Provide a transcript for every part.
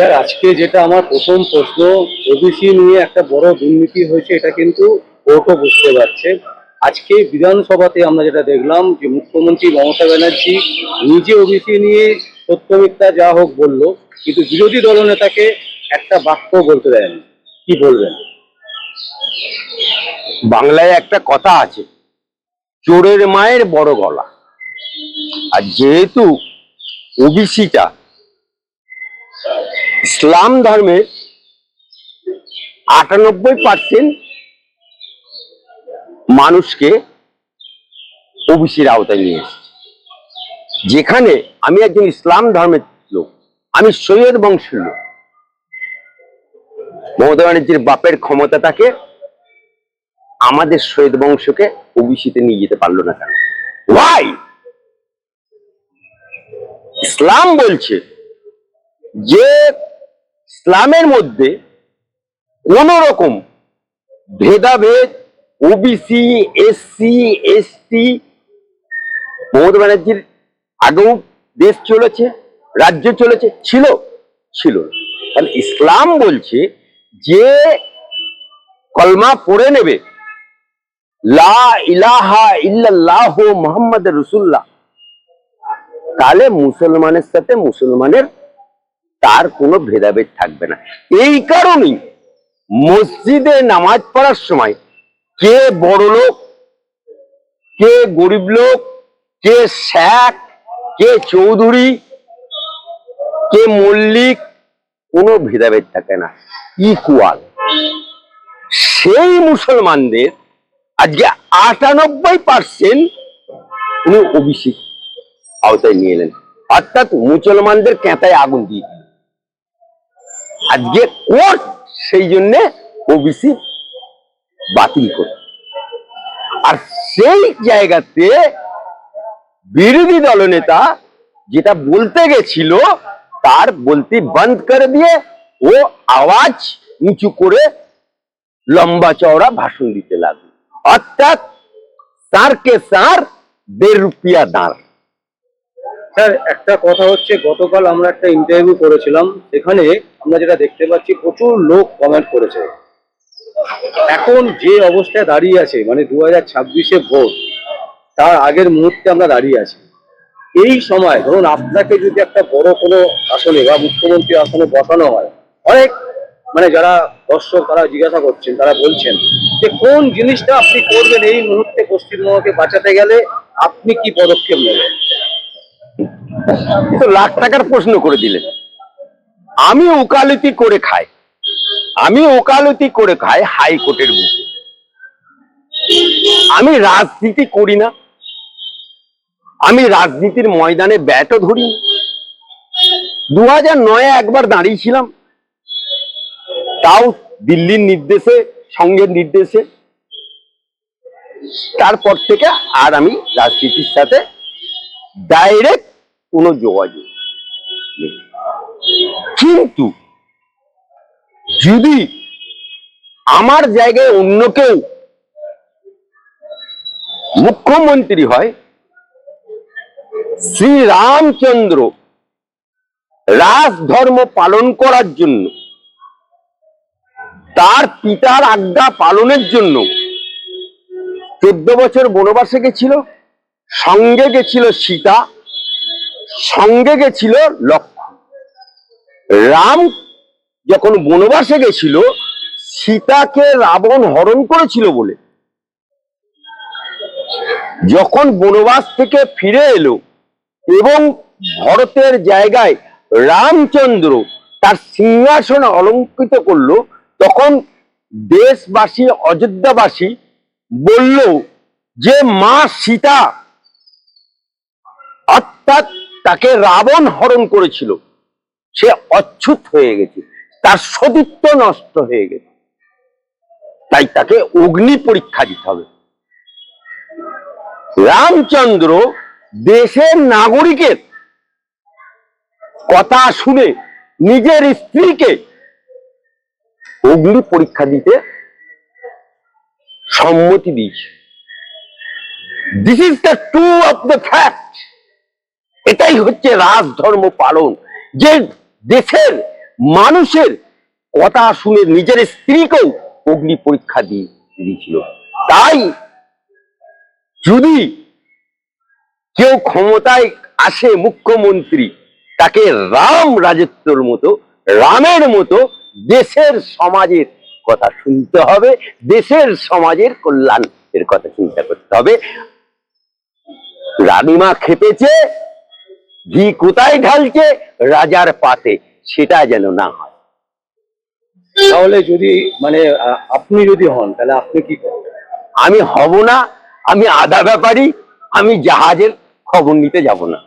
Sir, আজকে যেটা আমার প্রথম প্রশ্ন ওবিসি নিয়ে একটা বড় দুর্নীতি হয়েছে, এটা কিন্তু কোর্টও বুঝতে পারছে। আজকে বিধানসভাতে আমরা যেটা দেখলাম যে মুখ্যমন্ত্রী মমতা ব্যানার্জি নিজে ওবিসি নিয়ে সত্য মিথ্যা যা হোক বলল, কিন্তু বিরোধী দলনেতাকে একটা বাক্য বলতে দেয়নি। কি বলবেন? বাংলায় একটা কথা আছে, চোরের মায়ের বড় গলা। আর যেহেতু ওবিসিটা ইসলাম ধর্মের আটানব্বই পার্সেন্ট মানুষকে ওবিসির আওতায় নিয়ে এসেছে। যেখানে আমি একজন ইসলাম ধর্মের লোক, আমি সৈয়দ বংশের লোক। মমতা ব্যানার্জির বাপের ক্ষমতা তাকে আমাদের সৈয়দ বংশকে ওবিসিতে নিয়ে যেতে পারল না কেন? ওয়াই ইসলাম বলছে যে ইসলামের মধ্যে কোন রকম ভেদাভেদ ওবিসি এসসি এসটি মমতা ব্যানার্জির আগেও দেশ চলেছে, রাজ্য চলেছে, ছিল ছিল তাহলে ইসলাম বলছে যে কলমা পড়ে নেবে, লা ইলাহা ইল্লাল্লাহ মোহাম্মদ রসুল্লাহ তাহলে মুসলমানের সাথে মুসলমানের তার কোনো ভেদাভেদ থাকবে না। এই কারণেই মসজিদে নামাজ পড়ার সময় কে বড় লোক, কে গরিব লোক, কে শেখ কে চৌধুরী, কে মল্লিক, কোনো ভেদাভেদ থাকে না। ইকুয়াল। সেই মুসলমানদের আজকে আটানব্বই পার্সেন্ট উনি ওবিসি আওতায় নিয়ে এলেন। অর্থাৎ মুসলমানদের কেঁতায় আগুন দিয়ে। আজকে কোর্ট সেই জন্য ওবিসি বাতিল করে আর সেই জায়গাতে বিরোধী দলনেতা যেটা বলতে গেছিল, তার বলতে বন্ধ করে দিয়ে ও আওয়াজ উঁচু করে লম্বা চওড়া ভাষণ দিতে লাগল। অর্থাৎ সার কে সার দেড় রুপিয়া দাঁড়। স্যার, একটা কথা হচ্ছে, গতকাল আমরা একটা ইন্টারভিউ করেছিলাম সেখানে আমরা যেটা দেখতে পাচ্ছি, প্রচুর লোক কমেন্ট করেছে। এখন যে অবস্থায় দাঁড়িয়ে আছে মানে দু হাজার ছাব্বিশে ভোট, তার আগের মুহূর্তে আমরা দাঁড়িয়ে আছি। এই সময়, ধরুন আপনাকে যদি একটা বড় কোনো আসনে বা মুখ্যমন্ত্রী আসনে বসানো হয়, অনেক মানে যারা দর্শক, তারা জিজ্ঞাসা করছেন, তারা বলছেন যে কোন জিনিসটা আপনি করবেন এই মুহূর্তে পশ্চিমবঙ্গকে বাঁচাতে গেলে, আপনি কি পদক্ষেপ নেবেন? তো লাখ টাকার প্রশ্ন করে দিলেন আমি ওকালতি করে খাই। আমি ওকালতি করে খাই হাইকোর্টের বুকে। আমি রাজনীতি করি না। আমি রাজনীতির ময়দানে ব্যাটও ধরি দু হাজার নয়ে একবার দাঁড়িয়েছিলাম। তাও দিল্লির নির্দেশে, সঙ্গের নির্দেশে। তারপর থেকে আর আমি রাজনীতির সাথে ডাইরেক্ট কোনো যোগাযোগ কিন্তু যদি আমার জায়গায় অন্য কেউ মুখ্যমন্ত্রী হয় শ্রী রামচন্দ্র রাজ ধর্ম পালন করার জন্য, তার পিতার আজ্ঞা পালনের জন্য চোদ্দ বছর বনবাসে গেছিল, সঙ্গে গেছিল সীতা সঙ্গে গেছিল লক্ষ্মণ। রাম যখন বনবাসে গেছিল, সীতাকে রাবণ হরণ করেছিল বলে। যখন বনবাস থেকে ফিরে এলো এবং ভরতের জায়গায় রামচন্দ্র তার সিংহাসন অলঙ্কৃত করল, তখন দেশবাসী, অযোধ্যাবাসী বলল যে, মা সীতা, অর্থাৎ রাবণ হরণ করেছিল। সে অচ্ছুত হয়ে গেছে, তার সতীত্ব নষ্ট হয়ে গেছে। তাই তাকে অগ্নি পরীক্ষা দিতে হবে। রামচন্দ্র দেশের নাগরিকের কথা শুনে নিজের স্ত্রীকে অগ্নি পরীক্ষা দিতে সম্মতি দিয়েছে। This is the true of the fact এটাই হচ্ছে রাজধর্ম পালন। যে দেশের মানুষের কথা শুনে নিজের স্ত্রীকেও অগ্নি পরীক্ষা দিয়ে দিয়েছিল। তাই যদি কেউ ক্ষমতায় আসে মুখ্যমন্ত্রী, তাকে রাম রাজত্বর মতো, রামের মতো দেশের সমাজের কথা শুনতে হবে, দেশের সমাজের কল্যাণের কথা চিন্তা করতে হবে। রানীমা খেপেছে ঘি কোথায় ঢালছে? রাজার পাতে। সেটা যেন না হয়। তাহলে যদি মানে আপনি যদি হন তাহলে আপনি কি করবেন? আমি হব না আমি আধা ব্যাপারী আমি জাহাজের খবর নিতে যাব না।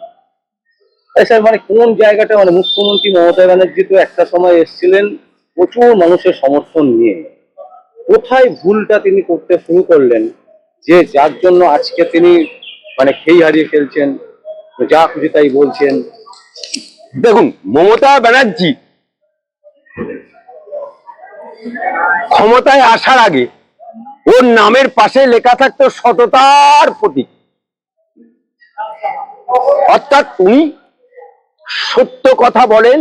স্যার মানে কোন জায়গাটা মানে মুখ্যমন্ত্রী মমতা ব্যানার্জি তো একটা সময় এসেছিলেন প্রচুর মানুষের সমর্থন নিয়ে। কোথায় ভুলটা তিনি করতে শুরু করলেন? যে যার জন্য আজকে তিনি মানে খেই হারিয়ে ফেলছেন যা খুশি তাই বলছেন। দেখুন, মমতা ব্যানার্জি ক্ষমতায় আসার আগে ওর নামের পাশে লেখা থাকতো সততার প্রতীক। অর্থাৎ উনি সত্য কথা বলেন,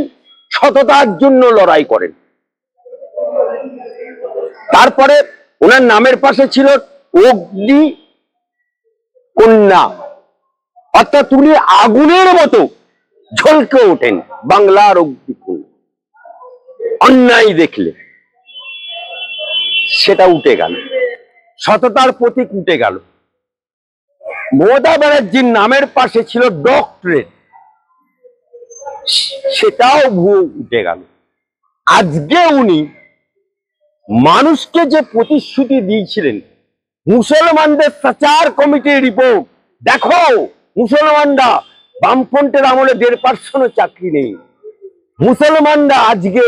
সততার জন্য লড়াই করেন। তারপরে ওনার নামের পাশে ছিল অগ্নি কন্যা। অর্থাৎ উনি আগুনের মতো ঝলকে ওঠেন বাংলার অগ্নিকুল অন্যায় দেখলে সেটা উঠে গেল, সততার প্রতীক উঠে গেল। মমতা ব্যানার্জির নামের পাশে ছিল ডক্টরেট সেটাও ভুয়ো উঠে গেল। আজকে উনি মানুষকে যে প্রতিশ্রুতি দিয়েছিলেন, মুসলমানদের সাচার কমিটির রিপোর্ট, দেখো! মুসলমানরা বামফ্রন্টের আমলে দেড় পার্সেন্টও চাকরি নেই। মুসলমানরা আজকে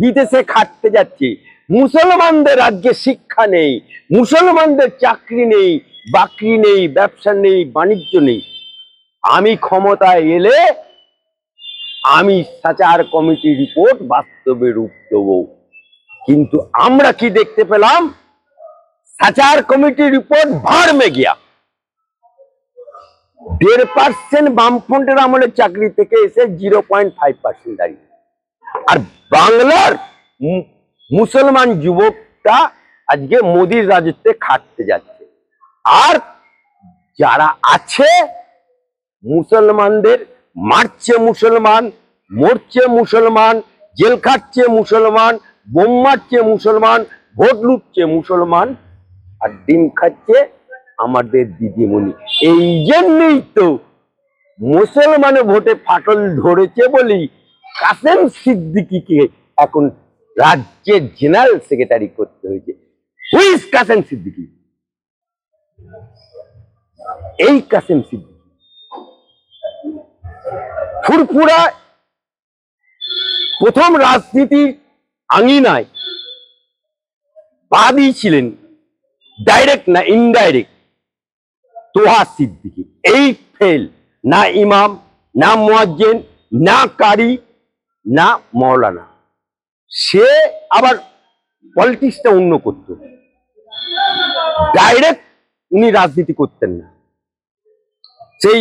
বিদেশে খাটতে যাচ্ছে। মুসলমানদের রাজ্যে শিক্ষা নেই, মুসলমানদের চাকরি নেই, বাকরি নেই, ব্যবসা নেই, বাণিজ্য নেই। আমি ক্ষমতায় এলে আমি সাচার কমিটির রিপোর্ট বাস্তবে রূপ দেবো। কিন্তু আমরা কি দেখতে পেলাম? সাচার কমিটির রিপোর্ট ভাড় মে গিয়া। দেড় পার্সেন্ট বামফ্রন্টের আমলে চাকরি থেকে এসে জিরো পয়েন্ট ফাইভ পার্সেন্ট দাঁড়িয়ে। আর বাংলার মুসলমান যুবকটা আজকে মোদির রাজত্বে খাটতে যাচ্ছে। আর যারা আছে, মুসলমানদের মারছে মুসলমান, মরছে মুসলমান, জেল খাটছে মুসলমান, বোম মারছে মুসলমান, ভোট লুটছে মুসলমান, আর ডিম খাচ্ছে আমাদের দিদিমণি। এই জন্যই তো মুসলমানে ভোটে ফাটল ধরেছে বলি কাসেম সিদ্দিকিকে এখন রাজ্যের জেনারেল সেক্রেটারি করতে হয়েছে। হুইস কাসেম সিদ্দিকি? এই কাসেম সিদ্দিকি। ফুরফুরা প্রথম রাজনীতির আঙিনায় পা দিয়েছিলেন ডাইরেক্ট না ইনডাইরেক্ট তোহা সিদ্দিকি। এই ফেল না ইমাম, না মুয়াজ্জেন, না কারি, না মৌলানা সে আবার পলিটিক্সটা অন্য করত। ডাইরেক্ট উনি রাজনীতি করতেন না। সেই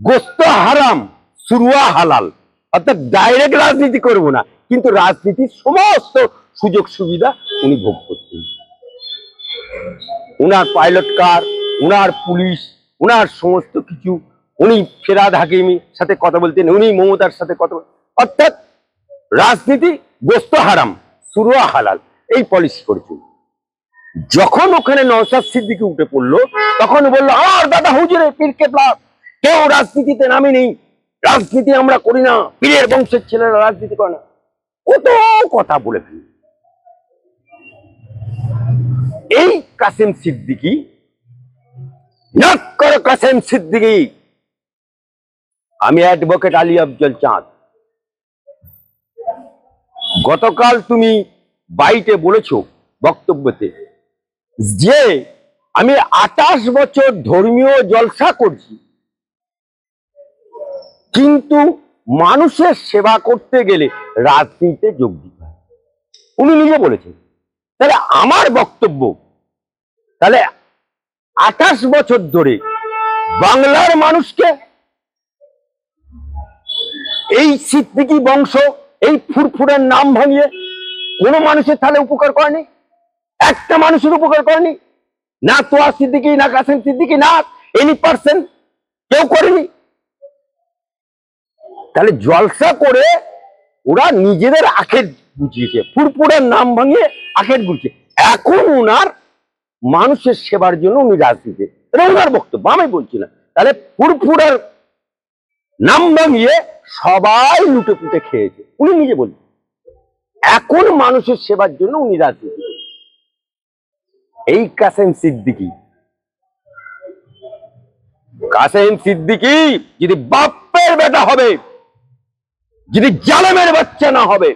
গোস্ত হারাম, সুরুয়া হালাল, অর্থাৎ ডাইরেক্ট রাজনীতি করব না, কিন্তু রাজনীতির সমস্ত সুযোগ সুবিধা উনি ভোগ করতেন। উনার পাইলট কার উনার পুলিশ, উনার সমস্ত কিছু। উনি ফেরাদ হাকিমি সাথে কথা বলতেন, উনি মমতার সাথে কথা অর্থাৎ রাজনীতি গোস্ত হারাম সুরুয়া হালাল, এই পলিসি করেছিল। যখন ওখানে নওসাদ সিদ্দিকি উঠে পড়ল, তখন বলল আমার দাদা হুজুরে, পীর কেবলা কেউ রাজনীতিতে নামি নেই। রাজনীতি আমরা করি না। পীরের বংশের ছেলেরা রাজনীতি করে না। কত কথা বলে ফেলি এই কাসেম সিদ্দিকি নাক কাসেম সিদ্দিকি। আমি অ্যাডভোকেট আলী আফজল চাঁদ। গতকাল তুমি বাইটে বলেছ বক্তব্যতে যে আমি আঠাশ বছর ধর্মীয় জলসা করছি। কিন্তু মানুষের সেবা করতে গেলে রাজনীতিতে যোগ দিতে উনি নিজে বলেছেন। তাহলে আমার বক্তব্য, তাহলে আঠাশ বছর ধরে বাংলার মানুষকে এই সিদ্দিকি বংশ, এই ফুরফুরের নাম ভাঙিয়ে কোনো মানুষের তাহলে উপকার করেনি? একটা মানুষের উপকার করেনি? না তোয়া সিদ্দিকি, না কাসেম সিদ্দিকি, না এনি পার্সন কেউ করেনি? তাহলে জলসা করে ওরা নিজেদের আখের বুঝিয়েছে ফুরফুরের নাম ভাঙিয়ে আখের বুঝিয়ে এখন ওনার মানুষের সেবার জন্য উনি রাজনীতি। এটা বক্তব্য, আমি বলছি না। তাহলে ফুরফুরের নাম ভাঙিয়ে সবাই লুটে পুটে খেয়েছে। উনি নিজে বলছেন এখন মানুষের সেবার জন্য উনি রাজনীতি। এই কাসেম সিদ্দিকি। কাসেম সিদ্দিকি যদি বাপের বেটা হবে, যদি জালেমের বাচ্চা না হবে,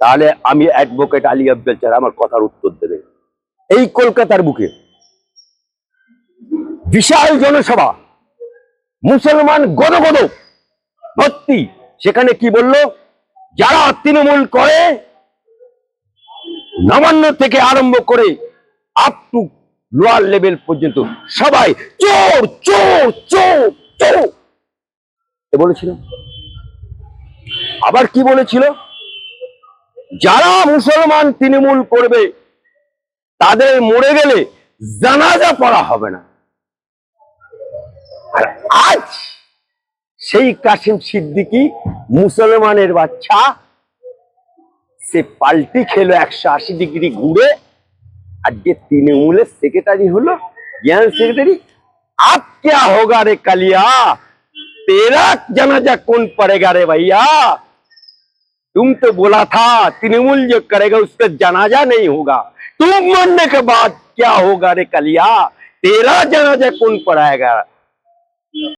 তাহলে আমি অ্যাডভোকেট আলী আব্দুল চার আমার কথার উত্তর দেবে। এই কলকাতার বুকে। বিশাল জনসভা। মুসলমান গদ গদ ভর্তি সেখানে কি বলল? যারা তৃণমূল করে, নবান্ন থেকে আরম্ভ করে আপ টু লোয়ার লেভেল পর্যন্ত সবাই চোর চোর চোর চোর। বলেছিল। আবার কি বলেছিল? যারা মুসলমান তৃণমূল করবে তাদের মরে গেলে জানাজা পড়া হবে না আর আজ সেই কাসিম সিদ্দিকি মুসলমানের বাচ্চা সে পাল্টি খেলো একশো আশি ডিগ্রি ঘুরে আজকে তৃণমূলের সেক্রেটারি হলো জেনারেল সেক্রেটারি আপ क्या होगा रे कलिया तेरा जनाजा कौन पड़ेगा रे भैया तुम तो बोला था तृणमूल जो करेगा उसका जनाजा नहीं होगा तुम मरने के बाद क्या होगा रे कलिया? तेरा जनाजा कौन पढ़ाएगा?